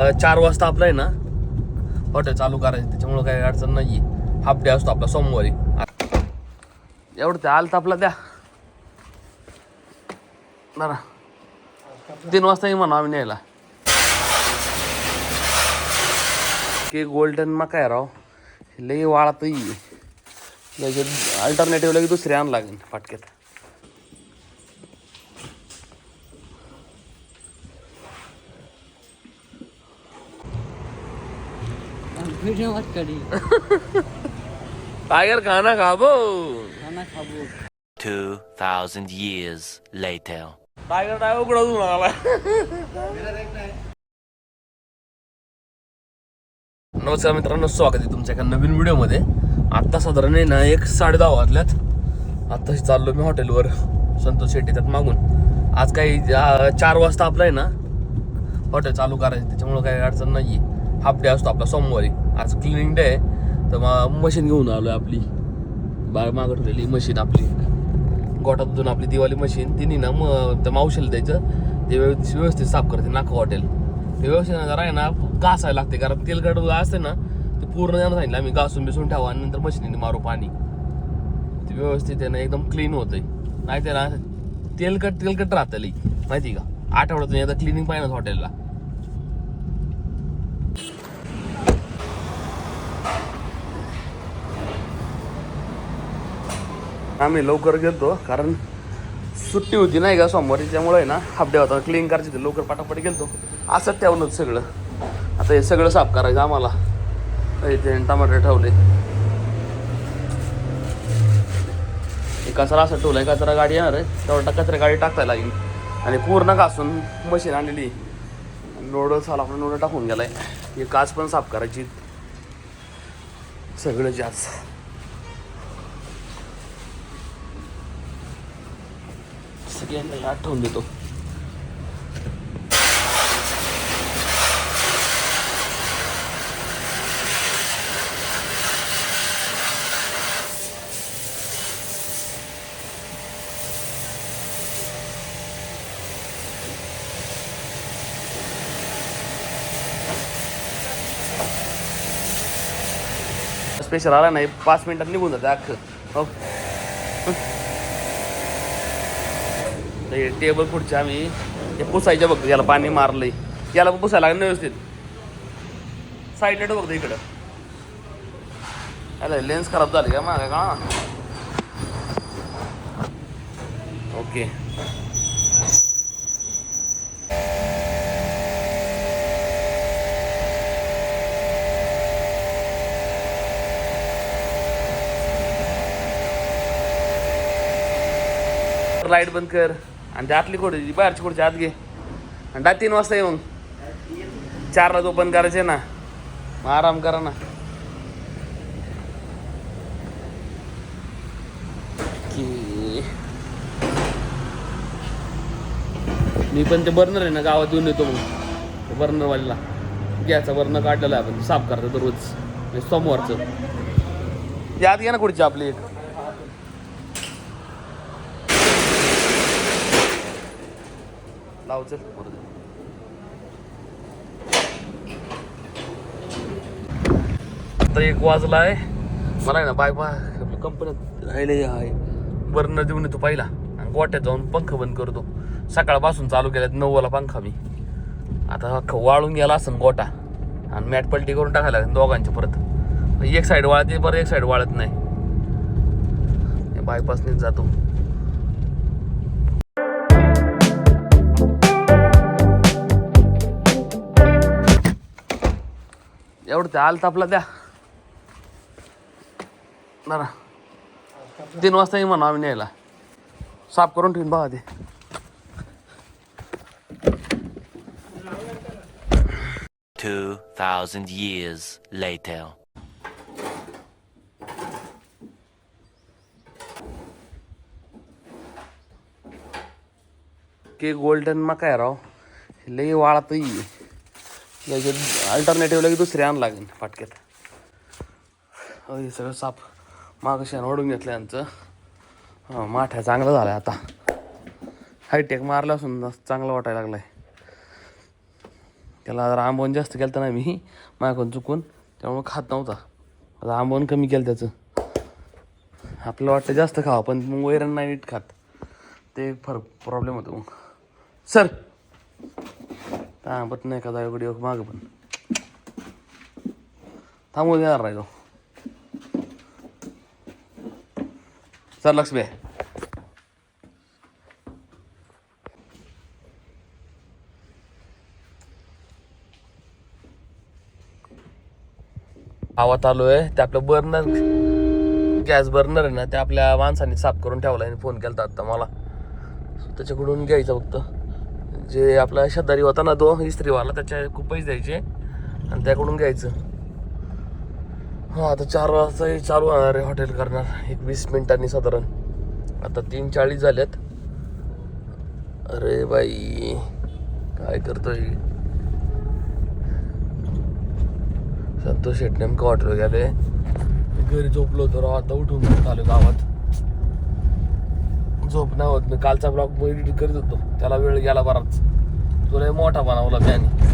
चार वाजता आपलं आहे ना हॉटेल चालू करायचं त्याच्यामुळे काही अडचण नाही हाफ डे असतो आपला सोमवारी. एवढं त्या आलं तर आपला द्या. बरं तीन वाजता येईल म्हणा आम्ही न्यायला. की गोल्डन मका आहे राव. लई वाळात अल्टरनेटिव्ह लगे दुसरी आण लागेल फाटक्यात. वीडियो मत करी टायगर खाना खाबो खाना खाबो 2,000 years later. टायगर टाय उघडा तू मला नमस्कार मित्रांनो स्वागत आहे तुमच्या एका नवीन व्हिडिओमध्ये. आत्ता साधारण आहे ना एक साडे दहा वाजल्यात. आत्ताशी चाललो मी हॉटेलवर. संतोष शेट्टी त्यात मागून. आज काही चार वाजता आपलं आहे ना हॉटेल चालू करायचं त्याच्यामुळं काही अडचण नाही हाफ डे असतो आपला सोमवारी. आज क्लिनिंग डे आहे. तर मग मशीन घेऊन आलो आहे आपली. बाळ मागं ठेवलेली मशीन आपली. गोठातून आपली दिवाळी मशीन तिने ना मग त्या मावशीला द्यायचं. ते व्यवस्थित व्यवस्थित साफ करते नाका हॉटेल. ते व्यवस्थित जरा आहे ना घासायला लागते. कारण तेलकट असते ना ते पूर्ण त्यानं सांगितलं आम्ही घासून बिसून ठेवा आणि नंतर मशीनीने मारू पाणी. ते व्यवस्थित आहे ना एकदम क्लीन होतंय. नाही ते ना तेलकट तेलकट राहतं लई. माहिती का? आठवड्यातून एकदा क्लिनिंग पाहिजे हॉटेलला. आम्ही लवकर गेलतो कारण सुट्टी होती नाही का सोमवारी त्यामुळे आहे ना हाफ होता. क्लीन करायची होती लवकर पटापट गेलतो. असंच ठेवलं सगळं. आता हे सगळं साफ करायचं आम्हाला. इथे टमाटर ठेवले. कचरा असं ठेवलाय कचरा गाडी येणार आहे. तेवढा कचरा गाडी टाकता लागेल. आणि पूर्ण घासून मशीन आणलेली. नोडल्स साला आपण नोडं टाकून गेलाय. हे काच पण साफ करायची सगळं जास्त सगळ्यांना आठवून देतो. स्पेशल आला नाही. पाच मिनिटात निघून जाते अख्खं. हो. हे टेबल पुढचे आम्ही हे पुसायच्या बघतो याला पाणी मारलंय. याला पण पुसायला लागलं व्यवस्थित. साईडला बघतो इकडं. अरे लेन्स खराब झाली का मागे का? ओके लाइट बंद कर. आणि ते आतली बाहेरची खोडची आत घे. आणि डाय तीन वाजता येऊन चारला ओपन करायचे ना. मग आराम करा ना. की. मी पण ते बर्नर आहे ना गावात येऊन येतो मग. बर्नरवालीला. गॅसचा बर्नर काढलेला आहे आपण. साफ करतो दररोज. म्हणजे सोमवारचं. ते आत घ्या ना खुर्ची आपली एक. लाव आता एक वाजला आहे मला आहे ना बाय बाय. आपल्या कंपनीत राहिले आहे बर्नर देऊन येतो पहिला. आणि गोट्यात जाऊन पंख बंद करतो. सकाळपासून चालू केल्यात नऊवाला पंखा मी. आता अख्खं वाळून गेला असं गोटा आणि मॅट पलटी करून टाकायला लागेल परत. एक साईड वाळते बरं एक साईड वाळत नाही. बायपासनेच जातो. एवढं ते आलं तर आपला द्या. बरं. तीन वाजता येईल म्हणा आम्ही न्यायला. साफ करून ठेवून बघा ते. Two thousand years later. की गोल्डन मका आहे राव. लई वाळात अल्टरनेटिव्ह की दुसरी आण लागेल फाटक्यात. हे सगळं साफ मागं शेण ओढून घेतलं यांचं. हां माठ्या चांगलं झालं आता. हायटेक मारला असून चांगलं वाटायला लागलाय. त्याला जरा आंबवण जास्त केलं नाही मी मागून चुकून. त्यामुळे खात नव्हता. आता आंबवण कमी केलं त्याचं. आपल्याला वाटतं जास्त खावं पण मग वैरण नाही नीट खात. ते फरक प्रॉब्लेम होतो मग. सर! थांबत नाही का जाऊकडे माग पण. थांबू देणार नाही तो सर लक्ष्मी आहे. आवाज आलो आहे ते आपलं बर्नर गॅस बर्नर आहे ना ते आपल्या माणसाने साफ करून ठेवला आणि फोन केला आता मला. त्याच्याकडून घ्यायचं फक्त. जे आपला शेजारी होता ना तो इस्त्रीवाला त्याच्या खूप पैसे द्यायचे आणि त्याकडून घ्यायचं. हां आता चार वाजता चालू होणार आहे हॉटेल करणार. एक वीस मिनिटांनी साधारण. आता तीन चाळीस झाल्यात. अरे बाई काय करतोय? संतोष शेट नेमकं हॉटेल गेले घरी झोपलो होतो आता उठून आलो गावात. झोप नाही होत. मी कालचा ब्लॉग एडिट करत होतो. त्याला वेळ गेला बराच. तुला मोठा बनवला त्याने.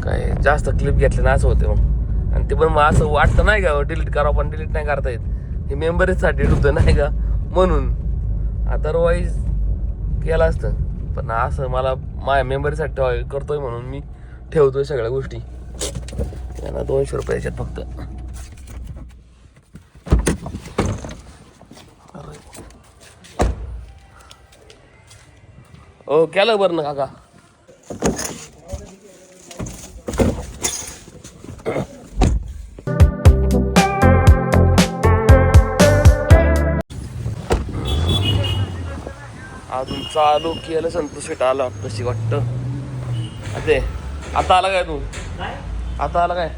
काय जास्त क्लिप घेतले ना असं होते मग. आणि ते पण मग असं वाटतं नाही का डिलीट करावं पण डिलीट नाही करता येत. हे मेंबरीचसाठी होतं नाही का? म्हणून. अदरवाईज केलं असतं. पण असं मला माझ्या मेंबरीसाठी ठेवाय- करतोय म्हणून मी ठेवतोय सगळ्या गोष्टी. त्यांना दोनशे रुपये याच्यात फक्त. हो केलं बरं ना काका? अजून चालू केलं संतोष शेट आला तशी वाटतं. अरे आता आला काय तू? आता आला काय?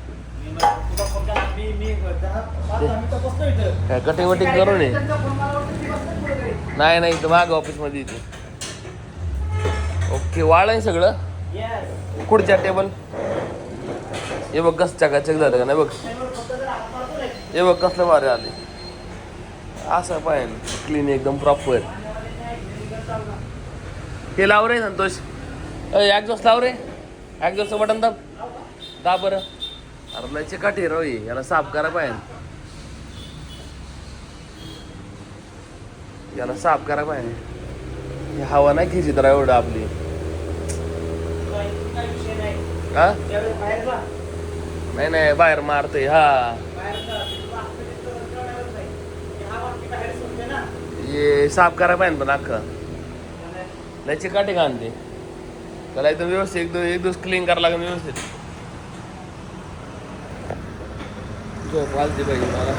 काय कटिंग वटिंग करू नये नाही नाही इथं माग ऑफिसमध्ये इथे ओके वाळ आहे सगळं? खुर्च्या टेबल हे बघ कस चकाचक झालं का नाही बघ. हे बघ कसलं भारी आले असं पाहिजे क्लीन एकदम प्रॉपर हे लाव रे संतोष. एक दिवस लाव रे. एक दिवस बटन दाब. दाब बरं. अरे लयचे काठी राव याला साफ करा पाहिजे याला साफ करा पाहिजे ही हवा नाही घ्यायची तर एवढं आपली. हा? नाही नाही बाहेर मारते हा. ये साफ करा पाहिजे पण अख्खं. लयचे चिकाटे का आणते त्याला एकदम व्यवस्थित एक दिवस एक दिवस क्लीन करायला लागेल व्यवस्थित. झोप वाजते पाहिजे मला.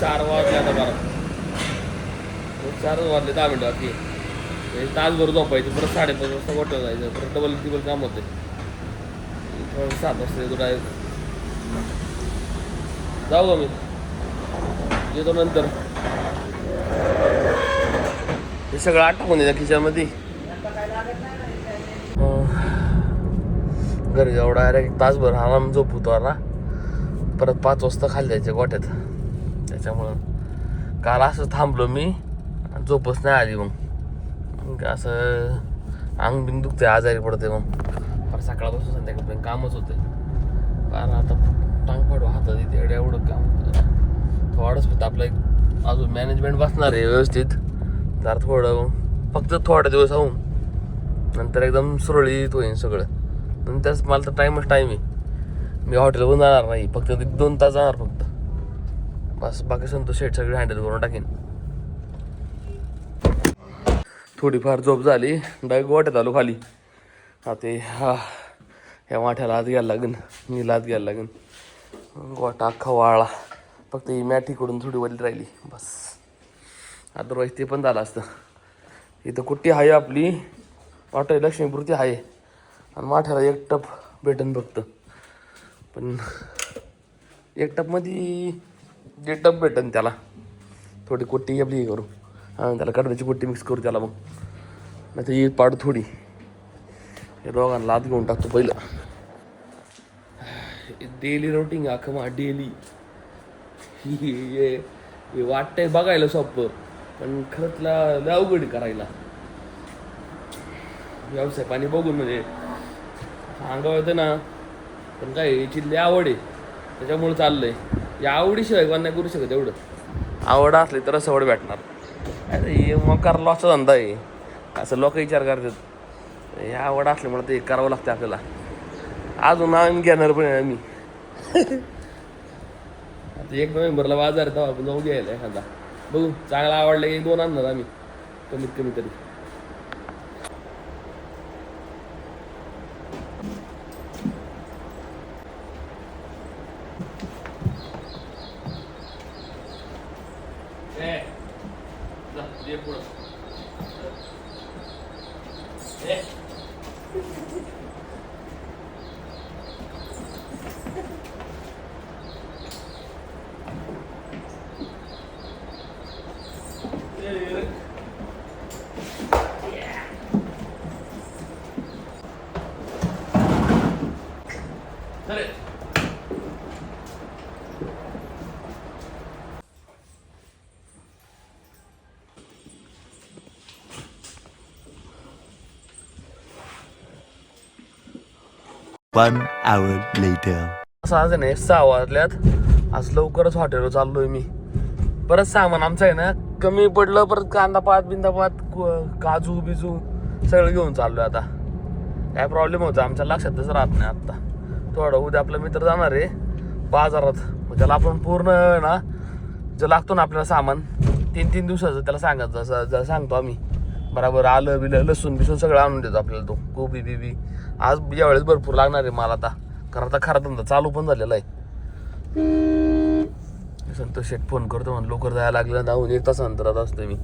चार वाजले आता बारा. चार वाजले दहा मिनिटं बाकी. म्हणजे तासभर झोपायचं परत साडेपाच वाजता मोठं जायचं परत डबल टिबल काम होते. सात वाजता येतो डायरेक्ट जाऊ मी? येतो नंतर. हे सगळं आठवून येतं खिशामध्ये. अं, घरी जाऊ डायरेक्ट तासभर आराम झोपतो आता. परत पाच वाजता खाली जायचं गोट्यात त्याच्यामुळं काल असं थांबलो मी आणि झोपच नाही आली मग. असं अंग बिंग दुखते आजारी पडते मग. फार सकाळपासून संध्याकाळपर्यंत कामच होते फार आता टांग पाडू हातात इथे एवढं काम होतं. थोडंच फक्त आपलं एक अजून मॅनेजमेंट बसणार आहे व्यवस्थित. जर थोडं फक्त थोडा दिवस होऊन नंतर एकदम सुरळीत होईन सगळं. नंतर मला तर टाईमच टाईम आहे. मी हॉटेलवर जाणार नाही फक्त दोन तास जाणार फक्त. बस बाकी संतोष शेट सगळे हँडल करून टाकेन. थोडीफार झोप झाली. डायरेक्ट वाटत आलो खाली. आता हा ह्या वाट्याला आत घ्यायला लागेल. नीला आत घ्यायला लागेल. गोटा अख्खा फक्त ही मॅठीकडून थोडी वली राहिली. बस. अदरवाईज ते पण झालं असतं. इथं कुट्टी आहे आपली? वाटाय लक्ष्मीपुरती आहे. आणि माठ्याला एक टप भेटन फक्त. पण एक टपमध्ये जे टप भेटन त्याला. थोडी कुट्टी आपली हे करू. आणि त्याला कडव्याची कुट्टी मिक्स करू त्याला मग. नाही तर पाड थोडी. हे दोघांना लात घेऊन टाकतो पहिलं. डेली रोटीन अख्खं मा डेली हे वाटतंय बघायला सोपं पण खरंच ला अवघड करायला. व्यवसाय पाणी बघून म्हणजे अंगावर येतं ना पण काय याची आवड आहे. त्याच्यामुळे चाललंय. या आवडीशिवाय कोण नाही करू शकत एवढं. आवड असली तर सवड भेटणार. अरे हे मग करायला असं धंदा आहे. असं लोक विचार करतात. हे आवड असल्यामुळे ते करावं लागतं आपल्याला. अजून आम्ही घेणार पण आहे आम्ही. आता एक नोव्हेंबरला बाजार आहे तेव्हा आपण जाऊ घ्यायला एखादा. बघू चांगला आवडला की दोन आणणार आम्ही. कमीत कमी तरी. जा, One hour later. असं आज नाही सहा वाजल्यात. आज लवकरच हॉटेलवर चाललोय मी. परत सामान आमचं आहे ना कमी पडलं परत कांदा पात क- काजू बिजू सगळं घेऊन चाललोय आता. काय प्रॉब्लेम होता आमच्या लक्षातच राहत नाही आत्ता थोडं उद्या आपला मित्र जाणार आहे बाजारात. मग त्याला आपण पूर्ण ना जे लागतो ना आपल्याला सामान तीन तीन दिवसाचं त्याला सांगत जसं जसं सांगतो आम्ही. बराबर आलं बिलं लसूण बिसून सगळं आणून देतो आपल्याला तो. कोबी बिबी. आज यावेळेस भरपूर लागणार आहे मला आता. कारण आता खरा धंदा चालू पण झालेला आहे. संतोष शेठ फोन करतो म्हणून लवकर जायला लागलं. जाऊन एक तास अंतरात असतो मी.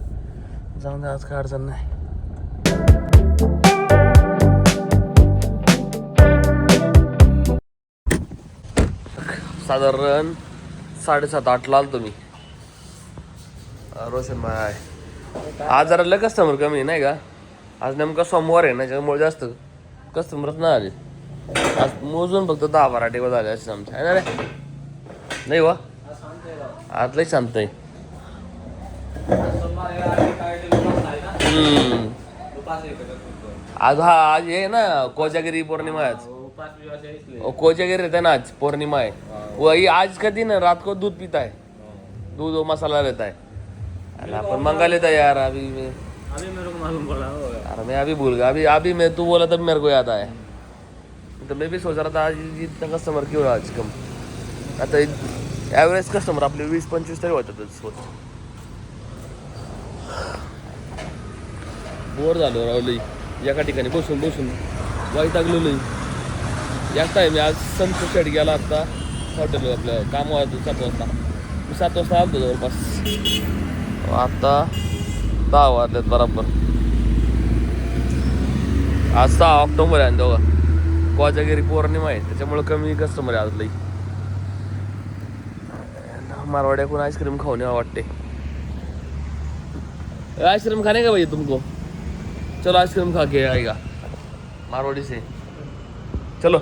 जाऊन दे आज काय अडचण नाही. साधारण साडेसात आठला आलतो मी. रोशन भाई आज जरा लय कस्टमर कमी आहे, नाही का? आज नेमका सोमवार आहे ना त्याच्यामुळे जास्त कस्टमरच नाही आले. आज मोजून फक्त दहा बारा टेबल झाले असे आमच्या आहे ना रे? नाही वा? आज लय शांत आहे. आज हा आज हे ना कोजागिरी पौर्णिमा आहे आज. कोजागिरी येते ना आज पौर्णिमा आहे. वही आज कधी ना रात को दूध पिताय. दूध मसाला रहता है अरे अपन मंगा लेता है यार अभी मैं अभी मेरे को मालूम पड़ा अरे मैं अभी भूल गया अभी अभी मैं तू बोला तब मेरे को याद आया। तो मैं भी सोच रहा था आज इतना कस्टमर क्यों आज कम? आता ॲव्हरेज कस्टमर आपले वीस पंचवीस तरी होतातच होत बोर झालो राव लई एका ठिकाणी बसून बसून. वैतागलो लई. एकटा आहे मी आज संत शेट गेला आता हॉटेल आपल्या कामावर सात वाजता. मी सात वाजता आलतो जवळपास. आता दहा वाजलेत बरोबर. आज सहा ऑक्टोबर आहे दोघा. कोजागिरी पौर्णिमा आहे त्याच्यामुळे कमी कस्टमर आहे आज लई. मारवाड्याकून आईस्क्रीम खाऊन यावं वाटते आइसक्रीम खाने का भैया तुमको? चलो आईस्क्रीम खा के आएगा. मारवाड़ी से. चलो.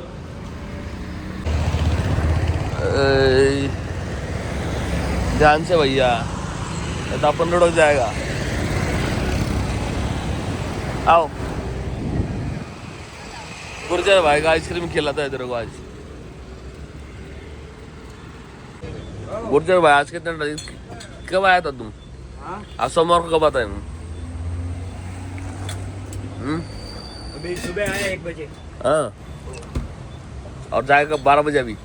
अ, ध्यान से भैया. नहीं तो अपन लुढ़क जाएगा। आओ। गुर्जर भाई का आइसक्रीम खिलाता है तेरे को आज। गुर्जर भाई आज कितने कब आया था तुम आज सोमवार को कब आता है हम्म? अभी सुबह आया एक बजे। हाँ। और जाएगा बारह बजे अभी।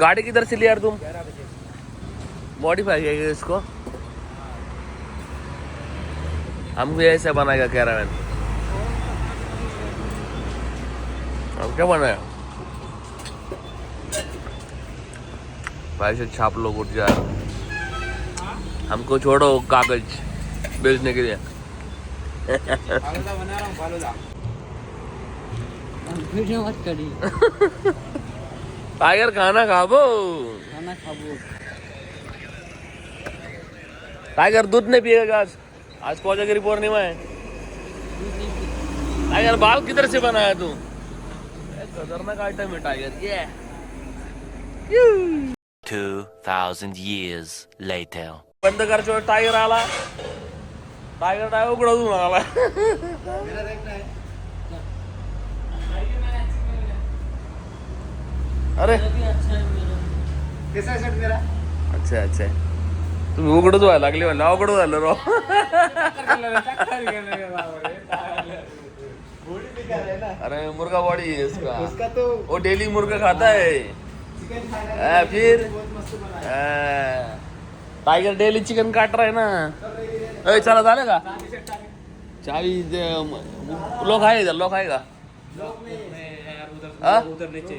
गाड़ी किधर से लिया यार तुम? मॉडिफाई किया इसको। हमको ऐसे बनाएगा कैरामैन हम क्या बनाया भाई से छाप लो उठ जा हमको छोड़ो कागज़ बेचने के लिए। हूँ टाइगर खाना खाबो? खाना खाबो। टाइगर दूध नहीं पिएगा आज। आज कोजागिरी पूर्णिमा है टाइगर बाल किधर से बनाया तू. खतरनाक आइटम है टाइगर ये 2,000 years later. बंद करायच्या वेळेस टायगर आला. टायगर टाय उघडून आला. अरे. कैसा है शर्ट मेरा? अच्छा अच्छा. तुम्ही उघडच व्हायला लागले म्हणलं अवघड झालं राव. अरे मुर्गा बॉडी है इसका. उसका तो वो डेली मुर्गा खाता है चिकन खाना हाँ, फिर टाइगर डेली चिकन काट रहा है ना? अय चला झालं का? चावी लोक आहे का लोक आहे का? उधर नीचे.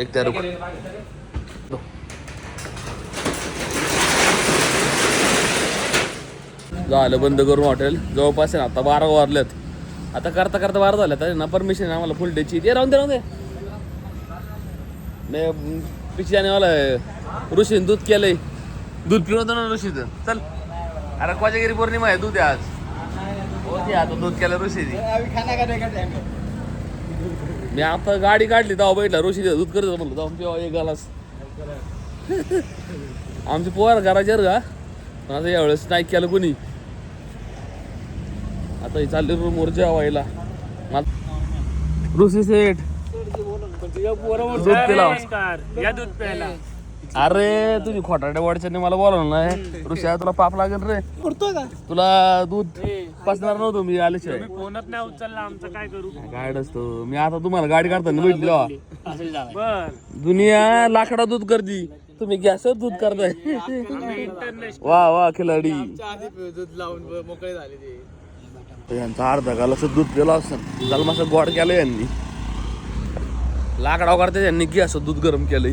देखते रुक झालं बंद करून हॉटेल. जवळपास आहे ना आता बारा वारल्यात आता करता करता बारा झाल्यात ना परमिशन आहे आम्हाला फुल डेची दे राहून दे राहून दे. मी आणि मला ऋषीन दूध केलंय. दूध पिवतो ना ऋषीचं. चल. अरे कोजागिरी पौर्णिमा आहे दूध आहे आज. हो आता दूध केलं ऋषीने. है मी आता गाडी काढली तेव्हा बैठला ऋषी दूध करत म्हणलं जाऊन पिवा एक गालास. आमचे पोहार करायचे का? पण आता यावेळेस नाही केलं कोणी. आता हे चालले रूमवर जेवायला. ऋषी सेठ. दूध पिला या दूध प्यायला. अरे तुझी खोटाड्या वाडच्याने मला बोलावलं नाही. ऋषी तुला पाप लागेल रे. करतो का? तुला दूध पसणार नव्हतं मी आल्याशिवाय फोनच नाही उचलला आमचं काय करू? गाड असतो. मी आता तुम्हाला गाडी काढताना भेटली. बर. दुनिया लाकडा दूध करती. तुम्ही गॅसवर दूध करताय. वा वा खिलाडी. दूध लावून मोकळे झाले ते. यांचा अर्धा गालाचं दूध पिलं असं. जलमाचं गोड केलं यांनी. लाकडाव करते यांनी गॅस दूध गरम केलंय.